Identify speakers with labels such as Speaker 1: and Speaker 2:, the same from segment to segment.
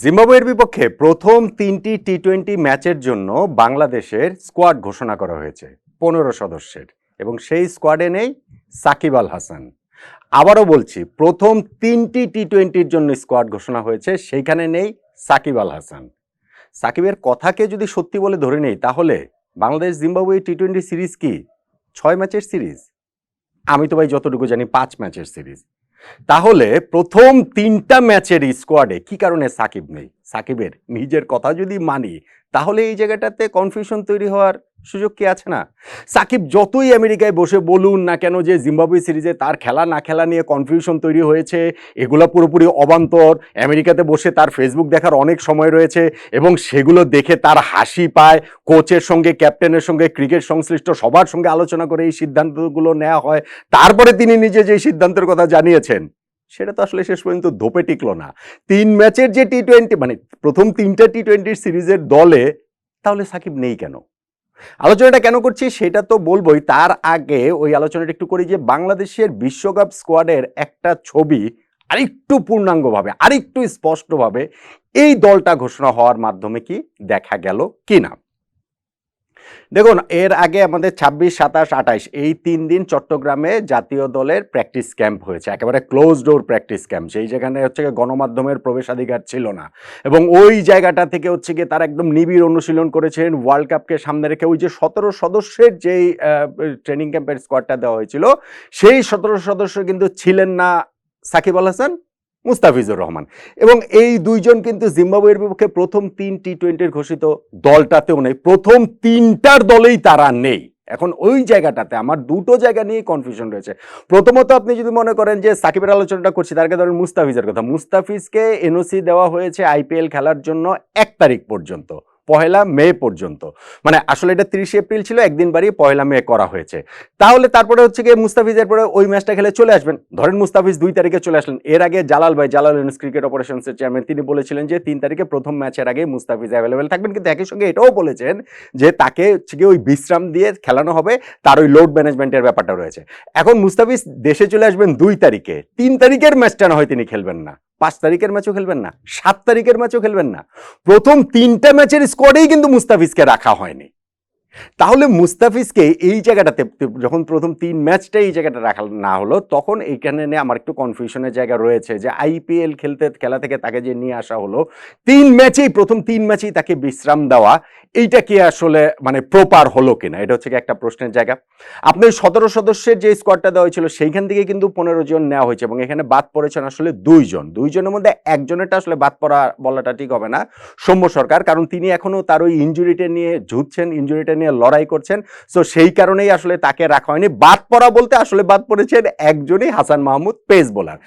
Speaker 1: জিম্বাবুয়ের বিপক্ষে প্রথম তিনটি টি টোয়েন্টি ম্যাচের জন্য বাংলাদেশের স্কোয়াড ঘোষণা করা হয়েছে, পনেরো সদস্যের। এবং সেই স্কোয়াডে নেই সাকিব আল হাসান। আবারও বলছি, প্রথম তিনটি টি টোয়েন্টির জন্য স্কোয়াড ঘোষণা হয়েছে, সেইখানে নেই সাকিব আল হাসান। সাকিবের কথাকে যদি সত্যি বলে ধরে নেই, তাহলে Bangladesh Zimbabwe T twenty series কি? ছয় ম্যাচের সিরিজ? আমি তো ভাই যতটুকু জানি, পাঁচ ম্যাচের সিরিজ। তাহলে প্রথম তিনটা ম্যাচের স্কোয়াডে কি কারণে সাকিব নেই? সাকিবের নিজের কথা যদি মানি, তাহলে এই জায়গাটাতে কনফিউশন তৈরি হওয়ার সুযোগ কি আছে না? সাকিব যতই আমেরিকায় বসে বলুন না কেন যে জিম্বাবুয়ে সিরিজে তার খেলা না খেলা নিয়ে কনফিউশন তৈরি হয়েছে, এগুলো পুরোপুরি অবান্তর। আমেরিকাতে বসে তার ফেসবুক দেখার অনেক সময় রয়েছে এবং সেগুলো দেখে তার হাসি পায়। কোচের সঙ্গে, ক্যাপ্টেনের সঙ্গে, ক্রিকেট সংশ্লিষ্ট সবার সঙ্গে আলোচনা করে এই সিদ্ধান্তগুলো নেওয়া হয়। তারপরে তিনি নিজে যে সিদ্ধান্তের কথা জানিয়েছেন সেটা তো আসলে শেষ পর্যন্ত ধোপে টিকলো না। তিন ম্যাচের যে টি টোয়েন্টি মানে প্রথম তিনটা টি টোয়েন্টির সিরিজের দলে, তাহলে সাকিব নেই কেন? আলোচনাটা কেন করছি সেটা তো বলবোই। তার আগে ওই আলোচনাটা একটু করি যে বাংলাদেশের বিশ্বকাপ স্কোয়াডের একটা ছবি আরেকটু পূর্ণাঙ্গভাবে, আরেকটু স্পষ্টভাবে এই দলটা ঘোষণা হওয়ার মাধ্যমে কি দেখা গেল কি না দেখুন, এর আগে আমাদের ছাব্বিশ, সাতাশ আঠাইশ এই তিন দিন চট্টগ্রামে জাতীয় দলের প্র্যাকটিস ক্যাম্প হয়েছে, একেবারে ক্লোজ ডোর প্র্যাকটিস ক্যাম্প, সেই যেখানে হচ্ছে গণমাধ্যমের প্রবেশাধিকার ছিল না। এবং ওই জায়গাটা থেকে হচ্ছে গিয়ে তারা একদম নিবিড় অনুশীলন করেছেন ওয়ার্ল্ড কাপকে সামনে রেখে ওই যে সতেরো সদস্যের যেই ট্রেনিং ক্যাম্পের স্কোয়াডটা দেওয়া হয়েছিল, সেই সতেরো সদস্য কিন্তু ছিলেন না সাকিব আল হাসান মুস্তাফিজুর রহমান। এবং এই দুইজন কিন্তু জিম্বাবুয়ের বিপক্ষে প্রথম তিন টি টোয়েন্টির ঘোষিত দলটাতেও নেই। প্রথম তিনটার দলেই তারা নেই। এখন ওই জায়গাটাতে আমার দুটো জায়গা নিয়ে কনফিউশন রয়েছে। প্রথমত আপনি যদি মনে করেন যে সাকিবের আলোচনাটা করছি, তার ধরেন মুস্তাফিজের কথা। মুস্তাফিজকে এনওসি দেওয়া হয়েছে আইপিএল খেলার জন্য এক তারিখ পর্যন্ত। পহেলা মে পর্যন্ত। মানে আসলে এটা তিরিশে এপ্রিল ছিল, একদিন বাড়িয়ে পহেলা মে করা হয়েছে। তাহলে তারপরে হচ্ছে গিয়ে মুস্তাফিজের পরে ওই ম্যাচটা খেলে চলে আসবেন। ধরেন মুস্তাফিজ দুই তারিখে চলে আসলেন। এর আগে জালাল ভাই, জালাল ইউনুস ক্রিকেট অপারেশনসের চেয়ারম্যান তিনি বলেছিলেন যে তিন তারিখে প্রথম ম্যাচের আগে মুস্তাফিজ অ্যাভেলেবেল থাকবেন। কিন্তু একই সঙ্গে এটাও বলেছেন যে তাকে হচ্ছে গিয়ে ওই বিশ্রাম দিয়ে খেলানো হবে, তার ওই লোড ম্যানেজমেন্টের ব্যাপারটা রয়েছে। এখন মুস্তাফিজ দেশে চলে আসবেন দুই তারিখে। তিন তারিখের ম্যাচটা না হয় তিনি খেলবেন না। পাঁচ তারিখের ম্যাচও খেলবেন না, সাত তারিখের ম্যাচও খেলবেন না। প্রথম তিনটা ম্যাচের স্কোয়াডেই কিন্তু মুস্তাফিজকে রাখা হয়নি। তাহলে মুস্তাফিজকে এই জায়গাটাতে, যখন প্রথম তিন ম্যাচটা এই জায়গাটা রাখা না হলো, তখন এইখানে নিয়ে আমার একটু কনফিউশনের জায়গা রয়েছে যে আইপিএল খেলতে, খেলা থেকে তাকে যে নিয়ে আসা হলো, তিন ম্যাচেই, প্রথম তিন ম্যাচেই তাকে বিশ্রাম দেওয়া, এইটা কি আসলে মানে প্রপার হলো কিনা? এটা হচ্ছে একটা প্রশ্নের জায়গা। আপনি সতেরো সদস্যের যে স্কোয়াডটা দেওয়া হয়েছিল, সেইখান থেকে কিন্তু পনেরো জন নেওয়া হয়েছে এবং এখানে বাদ পড়েছেন আসলে দুইজন দুইজনের মধ্যে একজনেরটা আসলে বাদ পড়া বলাটা ঠিক হবে না। সৌম্য সরকার, কারণ তিনি এখনও তার ওই ইঞ্জুরিটা নিয়ে ঝুঁকছেন ইঞ্জুরিটা নিয়ে লড়াই করছেন। সো সেই কারণেই আসলে তাকে রাখা হয়নি। বাদ পড়া বলতে আসলে বাদ পড়েছেন একজনই Hasan Mahmud pace bowler.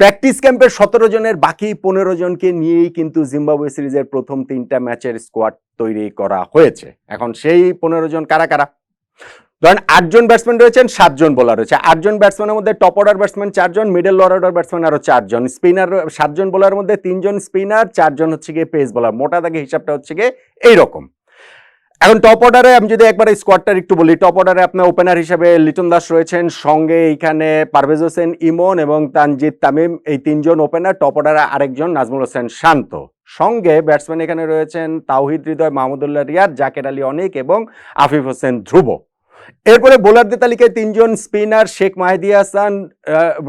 Speaker 1: Practice ক্যাম্পের সতেরো জনের বাকি পনেরো জনকে নিয়েই কিন্তু জিম্বাবুয়ে সিরিজের প্রথম তিনটা ম্যাচের স্কোয়াড তৈরি করা হয়েছে। এখন সেই পনেরো জন কারা কারা? ধরেন আটজন ব্যাটসম্যান রয়েছেন সাতজন বোলার রয়েছে। আটজন ব্যাটসম্যানের মধ্যে টপ অর্ডার ব্যাটসম্যান চারজন মিডল অর্ডার ব্যাটসম্যান আরও চারজন স্পিনার সাতজন বোলারের মধ্যে তিনজন স্পিনার চারজন হচ্ছে গিয়ে পেস বোলার মোটা দাগে হিসাবটা হচ্ছে গিয়ে এইরকম। এখন টপ অর্ডারে আমি যদি একবার স্কোয়াডটার একটু বলি টপ অর্ডারে আপনার ওপেনার হিসেবে লিটন দাস রয়েছেন, সঙ্গে এইখানে পারভেজ হোসেন, ইমন এবং তানজিদ তামিম, এই তিনজন ওপেনার টপ অর্ডারে আরেকজন নাজমুল হোসেন শান্ত। সঙ্গে ব্যাটসম্যান এখানে রয়েছেন তাওহিদ হৃদয়, মাহমুদুল্লাহ রিয়াদ, জাকের আলী অনিক এবং আফিফ হোসেন ধ্রুব। এরপরে বোলারদের তালিকায় তিনজন স্পিনার শেখ মাহিদি হাসান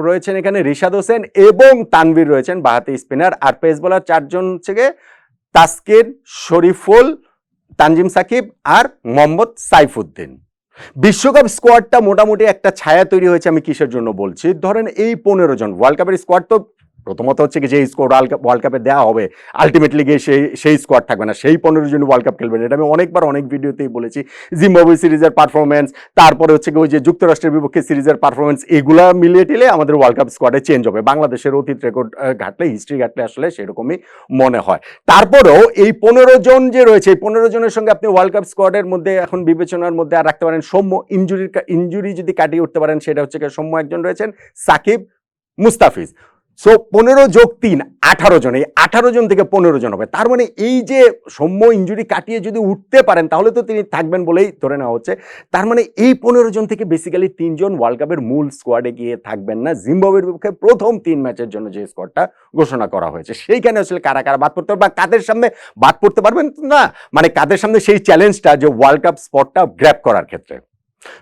Speaker 1: রয়েছেন এখানে রিশাদ হোসেন এবং তানভীর রয়েছেন বাহাতি স্পিনার আর পেস বোলার চারজন গিয়ে তাসকির, শরীফুল তানজিম সাকিব আর মোহাম্মদ সাইফুদ্দিন। বিশ্বকাপ স্কোয়াডটা মোটামুটি একটা ছায়া তৈরি হয়েছে, আমি কিসের জন্য বলছি? ধরেন এই পনেরো জন ওয়ার্ল্ড কাপের স্কোয়াড তো প্রথমত হচ্ছে কি যে স্কোয়াড ওয়ার্ল্ড কাপে দেওয়া হবে আলটিমেটলি গিয়ে সেই সেই স্কোয়াড থাকবে না। সেই পনেরো জন ওয়ার্ল্ড কাপ খেলবেন এটা আমি অনেকবার অনেক ভিডিওতেই বলেছি। জিম্বাবুয়ে সিরিজের পারফরমেন্স তারপরে হচ্ছে কি ওই যে যুক্তরাষ্ট্রের বিপক্ষে সিরিজের পারফরমেন্স এগুলা মিলিয়ে টিলে আমাদের ওয়ার্ল্ড কাপ স্কোয়াডে চেঞ্জ হবে। বাংলাদেশের অতীত রেকর্ড ঘাটলে হিস্ট্রি ঘাটলে আসলে সেরকমই মনে হয়। তারপরেও এই পনেরো জন যে রয়েছে, এই পনেরো জনের সঙ্গে আপনি ওয়ার্ল্ড কাপ স্কোয়াডের মধ্যে এখন বিবেচনার মধ্যে আর রাখতে পারেন। সৌম্য ইঞ্জুরির ইঞ্জুরি যদি কাটিয়ে উঠতে পারেন, সেটা হচ্ছে কি সৌম্য একজন রয়েছেন সাকিব মুস্তাফিজ। সো পনেরো যোগ তিন, আঠারো জন, এই আঠারো জন থেকে পনেরো জন হবে। তার মানে এই যে সৌম্য ইঞ্জুরি কাটিয়ে যদি উঠতে পারেন, তাহলে তো তিনি থাকবেন বলেই ধরে নেওয়া হচ্ছে। তার মানে এই পনেরো জন থেকে বেসিক্যালি তিনজন ওয়ার্ল্ড কাপের মূল স্কোয়াডে গিয়ে থাকবেন না। জিম্বাবুয়ের বিপক্ষে প্রথম তিন ম্যাচের জন্য যে স্কোয়াডটা ঘোষণা করা হয়েছে, সেইখানে আসলে কারা কারা বাদ পড়তে পারবে বা কাদের সামনে বাদ পড়তে পারবেন না মানে কাদের সামনে সেই চ্যালেঞ্জটা যে ওয়ার্ল্ড কাপ স্পটটা গ্র্যাপ করার ক্ষেত্রে।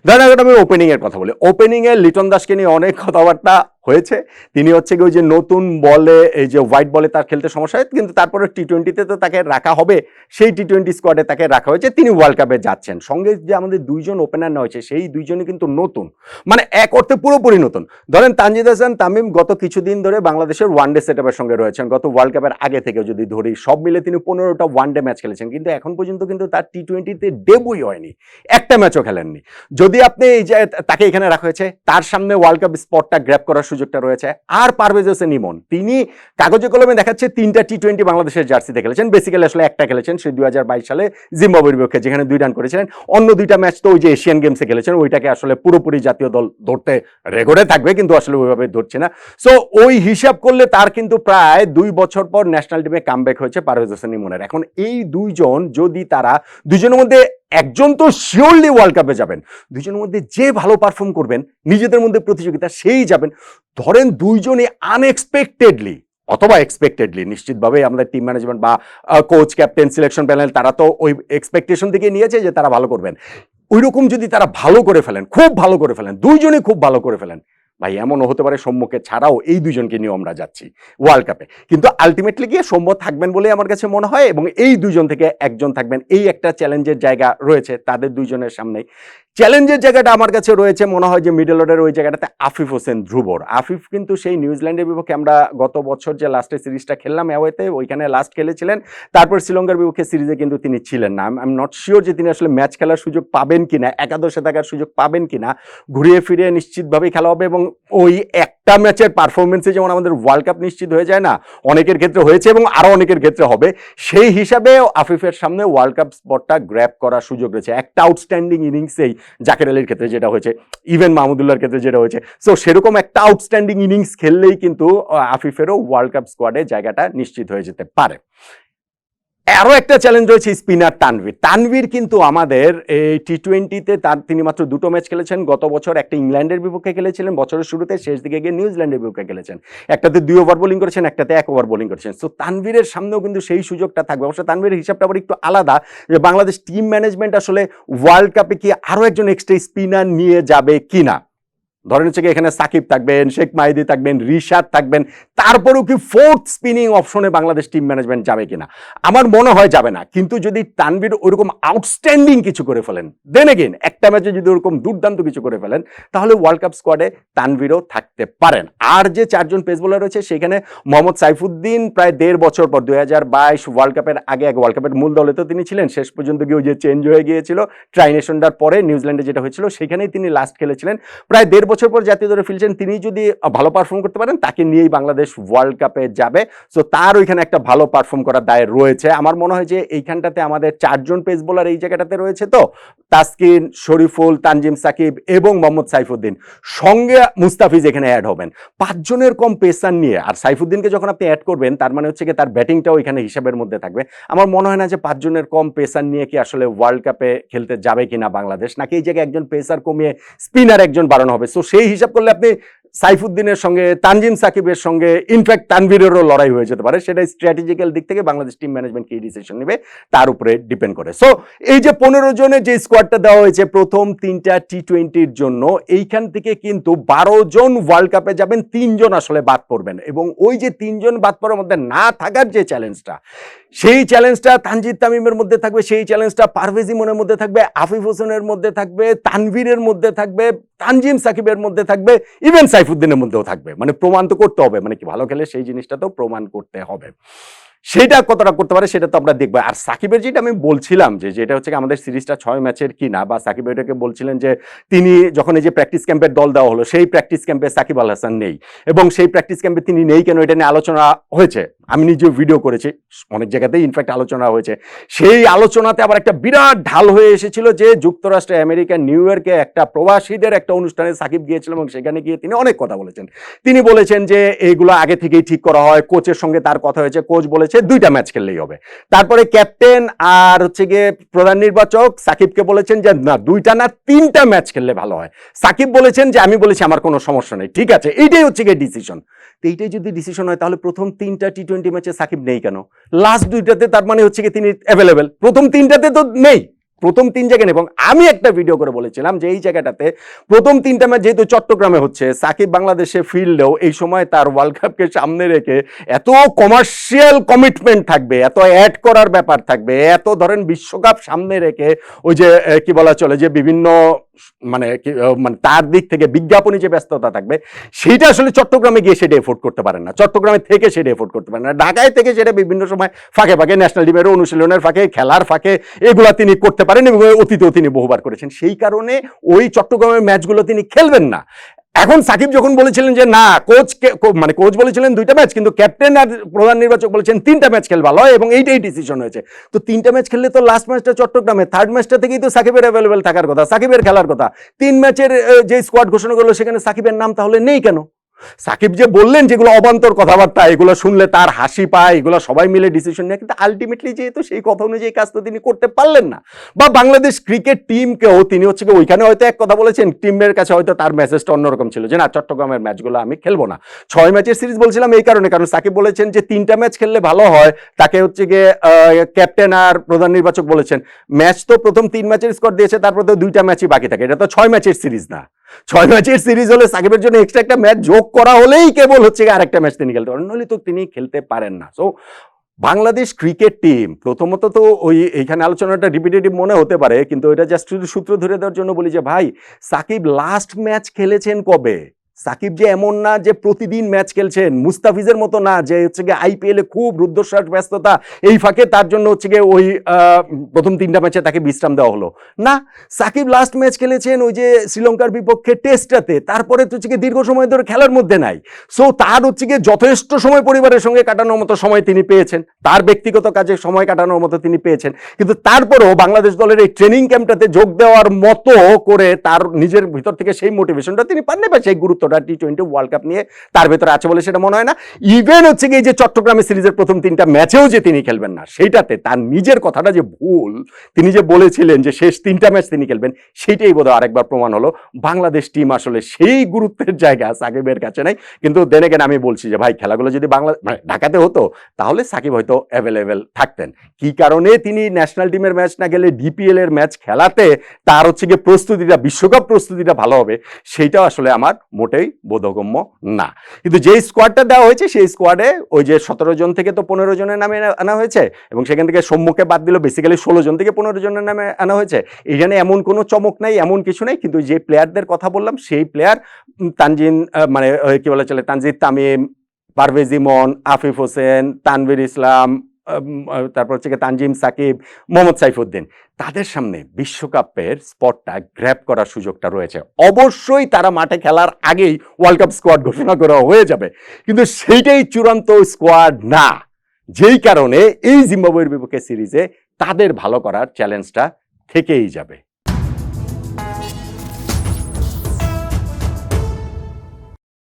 Speaker 1: ধরেন আমি ওপেনিং এর কথা বলি। ওপেনিং এ লিটন দাসকে নিয়ে অনেক কথাবার্তা হয়েছে। তিনি হচ্ছে কি ওই যে নতুন বলে, এই যে হোয়াইট বলে তার খেলতে সমস্যা হয়, কিন্তু তারপরে টি টোয়েন্টিতে তো তাকে রাখা হবে। সেই টি টোয়েন্টি স্কোয়াডে তাকে রাখা হয়েছে। তিনি ওয়ার্ল্ড কাপে যাচ্ছেন। সঙ্গে যে আমাদের দুইজন ওপেনার হয়েছে, সেই দুইজনই কিন্তু নতুন। মানে এক অর্থে পুরোপুরি নতুন। ধরেন তানজিদ হাসান, তামিম গত কিছুদিন ধরে বাংলাদেশের ওয়ানডে সেটআপের সঙ্গে রয়েছেন। গত ওয়ার্ল্ড কাপের আগে থেকে যদি ধরি, সব মিলে তিনি পনেরোটা ওয়ানডে ম্যাচ খেলেছেন। কিন্তু এখন পর্যন্ত কিন্তু তার টি টোয়েন্টিতে ডেবুই হয়নি। একটা ম্যাচও খেলেননি। যদি আপনি এই যে তাকে এখানে রাখা হয়েছে, তার সামনে ওয়ার্ল্ড কাপ স্পটটা গ্র্যাপ করার সুযোগটা রয়েছে। আর পারভেজ হোসেন ইমন, তিনি কাগজে কলমে দেখাচ্ছে তিনটা টি টোয়েন্টি বাংলাদেশের জার্সিতে খেলেছেন। বেসিক্যালি আসলে একটা খেলেছেন সেই দুই সালে জিম্বাবুয়ের বিপক্ষে, যেখানে দুই রান করেছিলেন। অন্য দুইটা ম্যাচ তো ওই যে এশিয়ান গেমসে খেলেছেন, ওইটাকে আসলে পুরোপুরি জাতীয় দল ধরতে রেকর্ডে থাকবে, কিন্তু আসলে ওইভাবে ধরছে না। সো ওই হিসাব করলে তার কিন্তু প্রায় দুই বছর পর ন্যাশনাল টিমে কামব্যাক হয়েছে পারভেজ হোসেন ইমনের। এখন এই দুইজন, যদি তারা দুজনের মধ্যে একজন তো শিওরলি ওয়ার্ল্ড কাপে যাবেন। দুজনের মধ্যে যে ভালো পারফর্ম করবেন, নিজেদের মধ্যে প্রতিযোগিতা সেই যাবেন। ধরেন দুইজনে আনএক্সপেক্টেডলি অথবা এক্সপেক্টেডলি নিশ্চিতভাবে আমাদের টিম ম্যানেজমেন্ট বা কোচ ক্যাপ্টেন সিলেকশন প্যানেল তারা তো ওই এক্সপেকটেশন থেকে নিয়েছে যে তারা ভালো করবেন। ওইরকম যদি তারা ভালো করে ফেলেন, খুব ভালো করে ফেলেন, দুইজনই খুব ভালো করে ফেলেন ভাই এমনও হতে পারে সম্মুখে ছাড়াও এই দুজনকে নিয়ে আমরা যাচ্ছি ওয়ার্ল্ড কাপে কিন্তু আলটিমেটলি গিয়ে সৌম্য থাকবেন বলে আমার কাছে মনে হয় এবং এই দুজন থেকে একজন থাকবেন, এই একটা চ্যালেঞ্জের জায়গা রয়েছে তাদের দুইজনের সামনেই। চ্যালেঞ্জের জায়গাটা আমার কাছে রয়েছে, মনে হয় যে মিডল অর্ডারের ওই জায়গাটাতে আফিফ হোসেন ধ্রুবর। আফিফ কিন্তু সেই নিউজিল্যান্ডের বিপক্ষে আমরা গত বছর যে লাস্টের সিরিজটা খেললাম অ্যাওয়েতে ওইখানে লাস্ট খেলেছিলেন। তারপর শ্রীলঙ্কার বিপক্ষে সিরিজে কিন্তু তিনি ছিলেন না। আই এম নট শিওর যে তিনি আসলে ম্যাচ খেলার সুযোগ পাবেন কিনা, একাদশে থাকার সুযোগ পাবেন কিনা। ঘুরিয়ে ফিরিয়ে নিশ্চিতভাবেই খেলা হবে এবং ওই একটা ম্যাচের পারফরমেন্সে যেমন আমাদের ওয়ার্ল্ড কাপ নিশ্চিত হয়ে যায় না, অনেকের ক্ষেত্রে হয়েছে এবং আরও অনেকের ক্ষেত্রে হবে, সেই হিসাবে আফিফের সামনে ওয়ার্ল্ড কাপ স্পটটা গ্র্যাপ করার সুযোগ রয়েছে। একটা আউটস্ট্যান্ডিং ইনিংসেই জাকের আলীর ক্ষেত্রে যেটা হয়েছে ইভেন মাহমুদুল্লাহর ক্ষেত্রে যেটা হয়েছে। সো সেরকম একটা আউটস্ট্যান্ডিং ইনিংস খেললেই কিন্তু আফিফেরও ওয়ার্ল্ড কাপ স্কোয়াডে জায়গাটা নিশ্চিত হয়ে যেতে পারে। আরও একটা চ্যালেঞ্জ রয়েছে স্পিনার তানভীর। তানভীর কিন্তু আমাদের এই টি টোয়েন্টিতে তার, তিনি মাত্র দুটো ম্যাচ খেলেছেন। গত বছর একটা ইংল্যান্ডের বিপক্ষে খেলেছিলেন, বছরের শুরুতে শেষ দিকে গিয়ে নিউজিল্যান্ডের বিপক্ষে খেলেছেন। একটাতে দুই ওভার বোলিং করেছেন, একটাতে এক ওভার বোলিং করেছেন। সো তানভীরের সামনেও কিন্তু সেই সুযোগটা থাকবে। অবশ্য তানভীরের হিসাবটা আবার একটু আলাদা যে বাংলাদেশ টিম ম্যানেজমেন্ট আসলে ওয়ার্ল্ড কাপে কি আরও একজন এক্সট্রা স্পিনার নিয়ে যাবে কিনা। ধরেন হচ্ছে এখানে সাকিব থাকবেন, শেখ মাহিদি থাকবেন, রিশাদ থাকবেন, তারপরেও কি ফোর্থ স্পিনিং অপশনে বাংলাদেশ টিম ম্যানেজমেন্ট যাবে কিনা? আমার মনে হয় যাবে না, কিন্তু যদি তানভীর ওইরকম আউটস্ট্যান্ডিং কিছু করে ফেলেন দেন এগেন একটা ম্যাচে যদি ওরকম দুর্দান্ত কিছু করে ফেলেন, তাহলে ওয়ার্ল্ড কাপ স্কোয়াডে তানভীরও থাকতে পারেন। আর যে চারজন পেস বোলার রয়েছে, সেখানে মোহাম্মদ সাইফুদ্দিন প্রায় দেড় বছর পর দুই হাজার বাইশ ওয়ার্ল্ড কাপের আগে এক ওয়ার্ল্ড কাপের মূল দলে তো তিনি ছিলেন, শেষ পর্যন্ত গিয়ে যে চেঞ্জ হয়ে গিয়েছিল ট্রাইনেশনটার পরে নিউজিল্যান্ডে যেটা হয়েছিল, সেখানেই তিনি লাস্ট খেলেছিলেন। প্রায় দেড় বছর পর জাতীয় দলে ফিরছেন, তিনি যদি ভালো পারফর্ম করতে পারেন, তাকে নিয়েই বাংলাদেশ ওয়ার্ল্ড কাপে যাবে। সো তার ওইখানে একটা ভালো পারফর্ম করার দায় রয়েছে। আমার মনে হয় যে, এইখানটাতে আমাদের চারজন পেস বোলার এই জায়গাটাতে রয়েছে তো। তাসকিন, শরীফুল, তানজিম সাকিব এবং মোহাম্মদ সাইফুদ্দিন। সঙ্গে মুস্তাফিজ এখানে অ্যাড হবেন। পাঁচজনের কম পেসার নিয়ে, আর সাইফুদ্দিনকে যখন আপনি অ্যাড করবেন, তার মানে হচ্ছে কি, তার ব্যাটিংটাও এখানে হিসাবের মধ্যে থাকবে। আমার মনে হয় না যে পাঁচজনের কম পেসার নিয়ে কি আসলে ওয়ার্ল্ড কাপে খেলতে যাবে কিনা বাংলাদেশ, নাকি এই জায়গায় একজন পেসার কমিয়ে স্পিনার একজন বাড়ানো হবে। সো সেই হিসাব করলে আপনি সাইফুদ্দিনের সঙ্গে, তানজিম সাকিবের সঙ্গে ইনফ্যাক্ট তানভীরেরও লড়াই হয়ে যেতে পারে। সেটা স্ট্র্যাটেজিক্যাল দিক থেকে বাংলাদেশ টিম ম্যানেজমেন্ট কি ডিসিশন নেবে, তার উপরে ডিপেন্ড করে। সো এই যে পনেরো জনের যে স্কোয়াডটা দেওয়া হয়েছে প্রথম তিনটা টি টোয়েন্টির জন্য, এইখান থেকে কিন্তু বারো জন ওয়ার্ল্ড কাপে যাবেন, তিনজন আসলে বাদ পড়বেন। এবং ওই যে তিনজন বাদ পড়ার মধ্যে না থাকার যে চ্যালেঞ্জটা সেই চ্যালেঞ্জটা তানজিদ তামিমের মধ্যে থাকবে, সেই চ্যালেঞ্জটা পারভেজ ইমনের মধ্যে থাকবে, আফিফ হোসেনের মধ্যে থাকবে, তানভীরের মধ্যে থাকবে তানজিম সাকিবের মধ্যে থাকবে, ইভেন সাইফুদ্দিনের মধ্যেও থাকবে। মানে প্রমাণ তো করতে হবে। মানে কি, ভালো খেলে সেই জিনিসটা তো প্রমাণ করতে হবে। সেটা কতটা করতে পারে সেটা তো আমরা দেখব। আর সাকিবের যেটা আমি বলছিলাম যে, যেটা হচ্ছে কি, আমাদের সিরিজটা ছয় ম্যাচের কিনা, বা সাকিব এটাকে বলছিলেন যে, তিনি যখন এই যে প্র্যাকটিস ক্যাম্পের দল দেওয়া হলো, সেই প্র্যাকটিস ক্যাম্পে সাকিব আল হাসান নেই। এবং সেই প্র্যাকটিস ক্যাম্পে তিনি নেই কেন, এটা নিয়ে আলোচনা হয়েছে। আমি নিজেও ভিডিও করেছি, অনেক জায়গাতেই ইনফ্যাক্ট আলোচনা হয়েছে। সেই আলোচনাতে আবার একটা বিরাট ঢাল হয়ে এসেছিল যে যুক্তরাষ্ট্রে আমেরিকা, নিউ ইয়র্কে একটা প্রবাসীদের একটা অনুষ্ঠানে সাকিব গিয়েছিল এবং সেখানে গিয়ে তিনি অনেক কথা বলেছেন। তিনি বলেছেন যে এইগুলো আগে থেকেই ঠিক করা হয়, কোচের সঙ্গে তার কথা হয়েছে, কোচ বলেছে দুইটা ম্যাচ খেললেই হবে। তারপরে ক্যাপ্টেন আর হচ্ছে গিয়ে প্রধান নির্বাচক সাকিবকে বলেছেন যে না, দুইটা না, তিনটা ম্যাচ খেললে ভালো হয়। সাকিব বলেছেন যে, আমি বলেছি আমার কোনো সমস্যা নেই, ঠিক আছে এইটাই হচ্ছে গিয়ে ডিসিশন তো এইটাই যদি ডিসিশন হয়, তাহলে প্রথম তিনটা টি টোয়েন্টি ম্যাচে সাকিব নেই কেন? লাস্ট দুইটাতে তার মানে হচ্ছে কি তিনি অ্যাভেলেবেল প্রথম তিনটাতে তো নেই। প্রথম তিন জায়গায়। এবং আমি একটা ভিডিও করে বলেছিলাম যে এই জায়গাটাতে প্রথম তিনটা ম্যাচ যেহেতু চট্টগ্রামে হচ্ছে, সাকিব বাংলাদেশে ফিরলেও এই সময় তার ওয়ার্ল্ড কাপকে সামনে রেখে এত কমার্শিয়াল কমিটমেন্ট থাকবে, এত অ্যাড করার ব্যাপার থাকবে, এত ধরেন বিশ্বকাপ সামনে রেখে ওই যে কি বলা চলে যে বিভিন্ন মানে মানে তার দিক থেকে বিজ্ঞাপনে যে ব্যস্ততা থাকবে সেটা আসলে চট্টগ্রামে গিয়ে সেটা এফোর্ড করতে পারেন না। চট্টগ্রামে থেকে সেটা এফোর্ড করতে পারেন না। ঢাকায় থেকে সেটা বিভিন্ন সময় ফাঁকে ফাঁকে ন্যাশনাল টিমের অনুশীলনের ফাঁকে, খেলার ফাঁকে, এগুলা তিনি করতে পারেন এবং অতীতেও তিনি বহুবার করেছেন। সেই কারণে ওই চট্টগ্রামের ম্যাচগুলো তিনি খেলবেন না। এখন সাকিব যখন বলেছিলেন যে, না কোচ মানে কোচ বলেছিলেন দুইটা ম্যাচ কিন্তু ক্যাপ্টেন আর প্রধান নির্বাচক বলেছেন তিনটা ম্যাচ খেলবা। লয় এবং এইটাই ডিসিশন হয়েছে। তো তিনটা ম্যাচ খেললে তো লাস্ট ম্যাচটা চট্টগ্রামে থার্ড ম্যাচটা থেকেই তো সাকিবের অ্যাভেলেবেল থাকার কথা, সাকিবের খেলার কথা। তিন ম্যাচের যে স্কোয়াড ঘোষণা করল, সেখানে সাকিবের নাম তাহলে নেই কেন? সাকিব যে বললেন যেগুলো অবান্তর কথাবার্তা, এগুলো শুনলে তার হাসি পায়, এগুলো সবাই মিলে ডিসিশন নেয়, কিন্তু আলটিমেটলি যেহেতু সেই কথা অনুযায়ী কাজ তো তিনি করতে পারলেন না। বা বাংলাদেশ ক্রিকেট টিমকেও তিনি হচ্ছে কি ওইখানে হয়তো এক কথা বলেছেন, টিমের কাছে হয়তো তার মেসেজটা অন্যরকম ছিল যে, না, চট্টগ্রামের ম্যাচগুলো আমি খেলব না। ছয় ম্যাচের সিরিজ বলছিলাম এই কারণে, কারণ সাকিব বলেছেন যে, তিনটা ম্যাচ খেললে ভালো হয়। তাকে হচ্ছে গিয়ে ক্যাপ্টেন আর প্রধান নির্বাচক বলেছেন। ম্যাচ তো প্রথম তিন ম্যাচের স্কোর দিয়েছে, তারপর তো দুইটা ম্যাচই বাকি থাকে। এটা তো ছয় ম্যাচের সিরিজ না। ছয় ম্যাচের সিরিজ হলে সাকিবের জন্য এক্সট্রা একটা ম্যাচ যোগ করা হলেই কেবল হচ্ছে আরেকটা ম্যাচ তিনি খেলতে পারেন। তো তিনি খেলতে পারেন না। সো বাংলাদেশ ক্রিকেট টিম প্রথমত তো ওই এইখানে আলোচনাটা রিপিটেটিভ মনে হতে পারে, কিন্তু এটা জাস্ট সূত্র ধরে দেওয়ার জন্য বলি যে, ভাই, সাকিব লাস্ট ম্যাচ খেলেছেন কবে? সাকিব যে এমন না যে প্রতিদিন ম্যাচ খেলছেন, মুস্তাফিজের মতো না, যে হচ্ছে গিয়ে আইপিএল খুব রুদ্ধশ্বাস, ব্যস্ততা, এই ফাঁকে তার জন্য হচ্ছে গিয়ে ওই প্রথম তিনটা ম্যাচে তাকে বিশ্রাম দেওয়া হলো। না, সাকিব লাস্ট ম্যাচ খেলেছেন ওই যে শ্রীলঙ্কার বিপক্ষে টেস্টটাতে, তারপরে তো হচ্ছে গিয়ে দীর্ঘ সময় ধরে খেলার মধ্যে নাই। সো তার হচ্ছে গিয়ে যথেষ্ট সময় পরিবারের সঙ্গে কাটানোর মতো সময় তিনি পেয়েছেন, তার ব্যক্তিগত কাজে সময় কাটানোর মতো তিনি পেয়েছেন। কিন্তু তারপরেও বাংলাদেশ দলের এই ট্রেনিং ক্যাম্পটাতে যোগ দেওয়ার মতো করে তার নিজের ভিতর থেকে সেই মোটিভেশনটা তিনি পাননি বা সেই গুরুত্বটা টি টোয়েন্টি ওয়ার্ল্ড কাপ নিয়ে তার ভেতরে আছে বলে সেটা মনে হয় না। ইভেন হচ্ছে গিয়ে যে চট্টগ্রামে সিরিজের প্রথম তিনটা ম্যাচেও যে তিনি খেলবেন না, সেইটাতে তার নিজের কথাটা যে ভুল, তিনি যে বলেছিলেন যে শেষ তিনটা ম্যাচ তিনি খেলবেন, সেইটাই বোধহয় আরেকবার প্রমাণ হলো। বাংলাদেশ টিম আসলে সেই গুরুত্বের জায়গা সাকিবের কাছে নাই। কিন্তু দেনে কেন আমি বলছি যে ভাই, খেলাগুলো যদি বাংলা মানে ঢাকাতে হতো, তাহলে সাকিব হয়তো অ্যাভেলেবেল থাকতেন। কি কারণে তিনি ন্যাশনাল টিমের ম্যাচ না গেলে ডিপিএল এর ম্যাচ খেলাতে তার হচ্ছে গিয়ে প্রস্তুতিটা, বিশ্বকাপ প্রস্তুতিটা ভালো হবে, সেইটাও আসলে আমার মোটেই বোধগম্য না। কিন্তু যে স্কোয়াডটা দেওয়া হয়েছে, সেই স্কোয়াডে ওই যে সতেরো জন থেকে তো পনেরো জনের নামে আনা- হয়েছে এবং সেখান থেকে সম্মুখে বাদ দিল বেসিক্যালি ষোলো জন থেকে পনেরো জনের নামে আনা হয়েছে। এখানে এমন কোনো চমক নাই, এমন কিছু নেই, কিন্তু যে প্লেয়ারদের কথা বললাম, সেই প্লেয়ার তানজিন মানে কি বলা চলে, তানজিদ তামিম, পারভেজ ইমন, আফিফ হোসেন, তানভীর ইসলাম তারপর হচ্ছে তানজিম, সাকিব, মোহাম্মদ সাইফুদ্দিন। তাদের সামনে বিশ্বকাপের স্পটটা গ্র্যাপ করার সুযোগটা রয়েছে। অবশ্যই তারা মাঠে খেলার আগেই ওয়ার্ল্ড কাপ স্কোয়াড ঘোষণা করা হয়ে যাবে। কিন্তু সেইটাই চূড়ান্ত স্কোয়াড না। যেই কারণে এই জিম্বাবুয়ের বিপক্ষে সিরিজে তাদের ভালো করার চ্যালেঞ্জটা থেকেই যাবে।